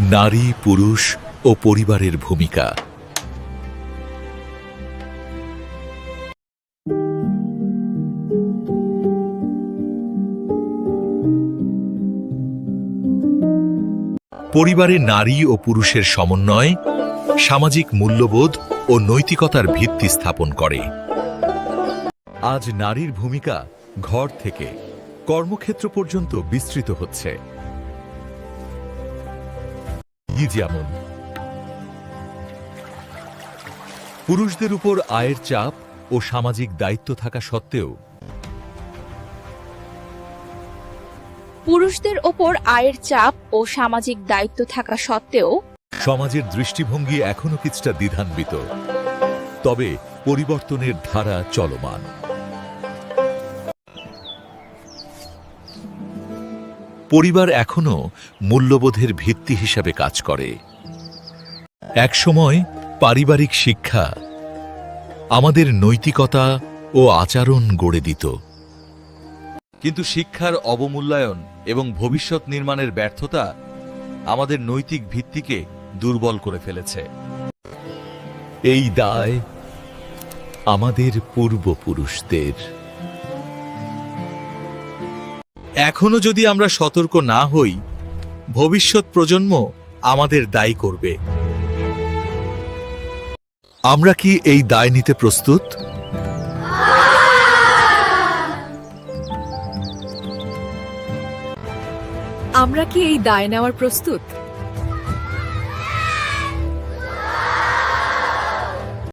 নারী, পুরুষ ও পরিবারের ভূমিকা। পরিবারে নারী ও পুরুষের সমন্বয়, সামাজিক মূল্যবোধ ও নৈতিকতার ভিত্তি স্থাপন করে। আজ নারীর ভূমিকা ঘর থেকে কর্মক্ষেত্র পর্যন্ত বিস্তৃত হচ্ছে। ই যেমন পুরুষদের উপর আয়ের চাপ ও সামাজিক দায়িত্ব থাকা সত্ত্বেও পুরুষদের ওপর আয়ের চাপ ও সামাজিক দায়িত্ব থাকা সত্ত্বেও সমাজের দৃষ্টিভঙ্গি এখনও কিছুটা দ্বিধান্বিত। তবে পরিবর্তনের ধারা চলমান। পরিবার এখনও মূল্যবোধের ভিত্তি হিসাবে কাজ করে। একসময় পারিবারিক শিক্ষা আমাদের নৈতিকতা ও আচরণ গড়ে দিত। কিন্তু শিক্ষার অবমূল্যায়ন এবং ভবিষ্যৎ নির্মাণের ব্যর্থতা আমাদের নৈতিক ভিত্তিকে দুর্বল করে ফেলেছে। এই দায় আমাদের পূর্বপুরুষদের। এখনও যদি আমরা সতর্ক না হই, ভবিষ্যৎ প্রজন্ম আমাদের দায়ী করবে। আমরা কি এই দায় নিতে প্রস্তুত? আমরা কি এই দায় নেওয়ার প্রস্তুত?